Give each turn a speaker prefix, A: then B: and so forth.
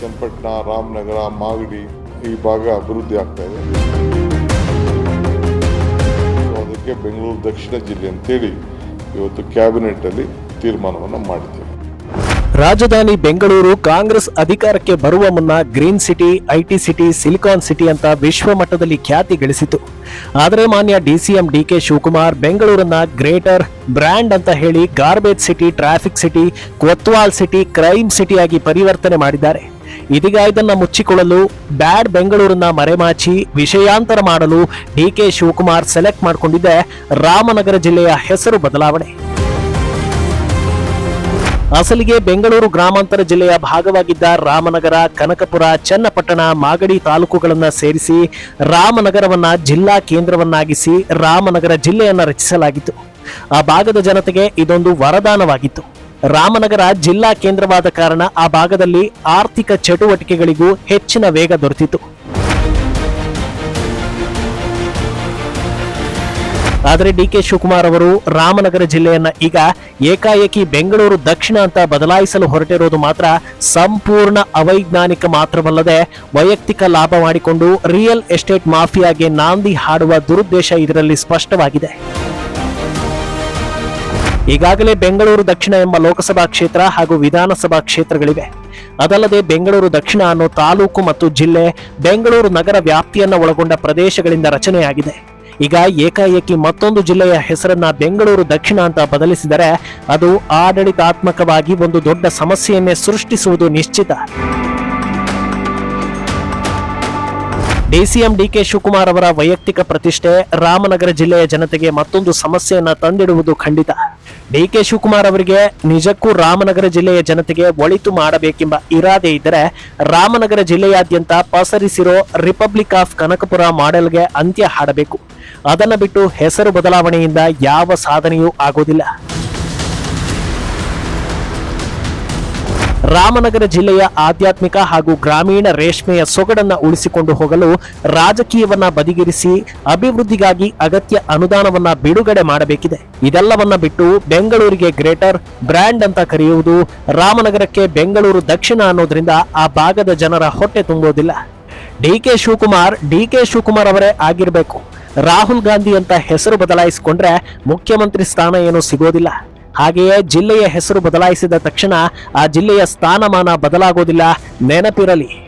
A: ಚನ್ನಪಟ್ಟಣ ರಾಮನಗರ, ಮಾಗಡಿ ಈ ಭಾಗ ಅಭಿವೃದ್ಧಿ ಆಗ್ತಾ ಇದೆ. ಅದಕ್ಕೆ ಬೆಂಗಳೂರು ದಕ್ಷಿಣ ಜಿಲ್ಲೆ ಅಂತೇಳಿ ಇವತ್ತು ಕ್ಯಾಬಿನೆಟ್ಟಲ್ಲಿ ತೀರ್ಮಾನವನ್ನು ಮಾಡಿದ್ದೇವೆ.
B: ರಾಜಧಾನಿ ಬೆಂಗಳೂರು ಕಾಂಗ್ರೆಸ್ ಅಧಿಕಾರಕ್ಕೆ ಬರುವ ಮುನ್ನ green city, IT city, silicon city ಅಂತ ವಿಶ್ವ ಮಟ್ಟದಲ್ಲಿ ಖ್ಯಾತಿ ಗಳಿಸಿತು ಆದರೆ ಮಾನ್ಯ ಡಿಸಿಎಂ ಡಿಕೆ ಶಿವಕುಮಾರ್ ಬೆಂಗಳೂರನ್ನ ಗ್ರೇಟರ್ ಬ್ರ್ಯಾಂಡ್ ಅಂತ ಹೇಳಿ garbage city, traffic city, Kotwal city, crime ಸಿಟಿಯಾಗಿ ಪರಿವರ್ತನೆ ಮಾಡಿದ್ದಾರೆ. ಇದೀಗ ಇದನ್ನ ಮುಚ್ಚಿಕೊಳ್ಳಲು ಬ್ಯಾಡ್ ಬೆಂಗಳೂರನ್ನ ಮರೆಮಾಚಿ ವಿಷಯಾಂತರ ಮಾಡಲು ಡಿಕೆ ಶಿವಕುಮಾರ್ ಸೆಲೆಕ್ಟ್ ಮಾಡಿಕೊಂಡಿದ್ದೆ ರಾಮನಗರ ಜಿಲ್ಲೆಯ ಹೆಸರು ಬದಲಾವಣೆ. ಅಸಲಿಗೆ ಬೆಂಗಳೂರು ಗ್ರಾಮಾಂತರ ಜಿಲ್ಲೆಯ ಭಾಗವಾಗಿದ್ದ ರಾಮನಗರ, ಕನಕಪುರ, ಚನ್ನಪಟ್ಟಣ, ಮಾಗಡಿ ತಾಲೂಕುಗಳನ್ನ ಸೇರಿಸಿ ರಾಮನಗರವನ್ನ ಜಿಲ್ಲಾ ಕೇಂದ್ರವನ್ನಾಗಿಸಿ ರಾಮನಗರ ಜಿಲ್ಲೆಯನ್ನ ರಚಿಸಲಾಗಿತ್ತು. ಆ ಭಾಗದ ಜನತೆಗೆ ಇದೊಂದು ವರದಾನವಾಗಿತ್ತು. ರಾಮನಗರ ಜಿಲ್ಲಾ ಕೇಂದ್ರವಾದ ಕಾರಣ ಆ ಭಾಗದಲ್ಲಿ ಆರ್ಥಿಕ ಚಟುವಟಿಕೆಗಳಿಗೂ ಹೆಚ್ಚಿನ ವೇಗ ದೊರೆತಿತ್ತು. ಆದರೆ ಡಿ ಕೆ ಶಿವಕುಮಾರ್ ಅವರು ರಾಮನಗರ ಜಿಲ್ಲೆಯನ್ನ ಈಗ ಏಕಾಏಕಿ ಬೆಂಗಳೂರು ದಕ್ಷಿಣ ಅಂತ ಬದಲಾಯಿಸಲು ಹೊರಟಿರೋದು ಮಾತ್ರ ಸಂಪೂರ್ಣ ಅವೈಜ್ಞಾನಿಕ ಮಾತ್ರವಲ್ಲದೆ ವೈಯಕ್ತಿಕ ಲಾಭ ಮಾಡಿಕೊಂಡು ರಿಯಲ್ ಎಸ್ಟೇಟ್ ಮಾಫಿಯಾಗೆ ನಾಂದಿ ಹಾಡುವ ದುರುದ್ದೇಶ ಇದರಲ್ಲಿ ಸ್ಪಷ್ಟವಾಗಿದೆ. ಈಗಾಗಲೇ ಬೆಂಗಳೂರು ದಕ್ಷಿಣ ಎಂಬ ಲೋಕಸಭಾ ಕ್ಷೇತ್ರ ಹಾಗೂ ವಿಧಾನಸಭಾ ಕ್ಷೇತ್ರಗಳಿವೆ. ಅದಲ್ಲದೆ ಬೆಂಗಳೂರು ದಕ್ಷಿಣ ಅನ್ನೋ ತಾಲೂಕು ಮತ್ತು ಜಿಲ್ಲೆ ಬೆಂಗಳೂರು ನಗರ ವ್ಯಾಪ್ತಿಯನ್ನು ಒಳಗೊಂಡ ಪ್ರದೇಶಗಳಿಂದ ರಚನೆಯಾಗಿದೆ. ಈಗ ಏಕಾಏಕಿ ಮತ್ತೊಂದು ಜಿಲ್ಲೆಯ ಹೆಸರನ್ನ ಬೆಂಗಳೂರು ದಕ್ಷಿಣ ಅಂತ ಬದಲಿಸಿದರೆ ಅದು ಆಡಳಿತಾತ್ಮಕವಾಗಿ ಒಂದು ದೊಡ್ಡ ಸಮಸ್ಯೆಯನ್ನೇ ಸೃಷ್ಟಿಸುವುದು ನಿಶ್ಚಿತ. ಡಿಸಿಎಂ ಡಿಕೆ ಶಿವಕುಮಾರ್ ಅವರ ವೈಯಕ್ತಿಕ ಪ್ರತಿಷ್ಠೆ ರಾಮನಗರ ಜಿಲ್ಲೆಯ ಜನತೆಗೆ ಮತ್ತೊಂದು ಸಮಸ್ಯೆಯನ್ನ ತಂದಿಡುವುದು ಖಂಡಿತ. ಡಿಕೆ ಶಿವಕುಮಾರ್ ಅವರಿಗೆ ನಿಜಕ್ಕೂ ರಾಮನಗರ ಜಿಲ್ಲೆಯ ಜನತೆಗೆ ಒಳಿತು ಮಾಡಬೇಕೆಂಬ ಇರಾದೆ ಇದ್ದರೆ ರಾಮನಗರ ಜಿಲ್ಲೆಯಾದ್ಯಂತ ಪಸರಿಸಿರೋ ರಿಪಬ್ಲಿಕ್ ಆಫ್ ಕನಕಪುರ ಮಾಡೆಲ್ಗೆ ಅಂತ್ಯ ಹಾಡಬೇಕು. ಅದನ್ನು ಬಿಟ್ಟು ಹೆಸರು ಬದಲಾವಣೆಯಿಂದ ಯಾವ ಸಾಧನೆಯೂ ಆಗೋದಿಲ್ಲ. ರಾಮನಗರ ಜಿಲ್ಲೆಯ ಆಧ್ಯಾತ್ಮಿಕ ಹಾಗೂ ಗ್ರಾಮೀಣ ರೇಷ್ಮೆಯ ಸೊಗಡನ್ನ ಉಳಿಸಿಕೊಂಡು ಹೋಗಲು ರಾಜಕೀಯವನ್ನ ಬದಿಗಿರಿಸಿ ಅಭಿವೃದ್ಧಿಗಾಗಿ ಅಗತ್ಯ ಅನುದಾನವನ್ನ ಬಿಡುಗಡೆ ಮಾಡಬೇಕಿದೆ. ಇದೆಲ್ಲವನ್ನ ಬಿಟ್ಟು ಬೆಂಗಳೂರಿಗೆ ಗ್ರೇಟರ್ ಬ್ರ್ಯಾಂಡ್ ಅಂತ ಕರೆಯುವುದು ರಾಮನಗರಕ್ಕೆ ಬೆಂಗಳೂರು ದಕ್ಷಿಣ ಅನ್ನೋದ್ರಿಂದ ಆ ಭಾಗದ ಜನರ ಹೊಟ್ಟೆ ತುಂಬೋದಿಲ್ಲ. D K Shivakumar, D K Shivakumar ಅವರೇ ಆಗಿರಬೇಕು. ರಾಹುಲ್ ಗಾಂಧಿ ಅಂತ ಹೆಸರು ಬದಲಾಯಿಸಿಕೊಂಡ್ರೆ ಮುಖ್ಯಮಂತ್ರಿ ಸ್ಥಾನ ಏನೂ ಸಿಗೋದಿಲ್ಲ. ಹಾಗೆಯೇ ಜಿಲ್ಲೆಯ ಹೆಸರು ಬದಲಾಯಿಸಿದ ತಕ್ಷಣ ಆ ಜಿಲ್ಲೆಯ ಸ್ಥಾನಮಾನ ಬದಲಾಗೋದಿಲ್ಲ ನೆನಪಿರಲಿ.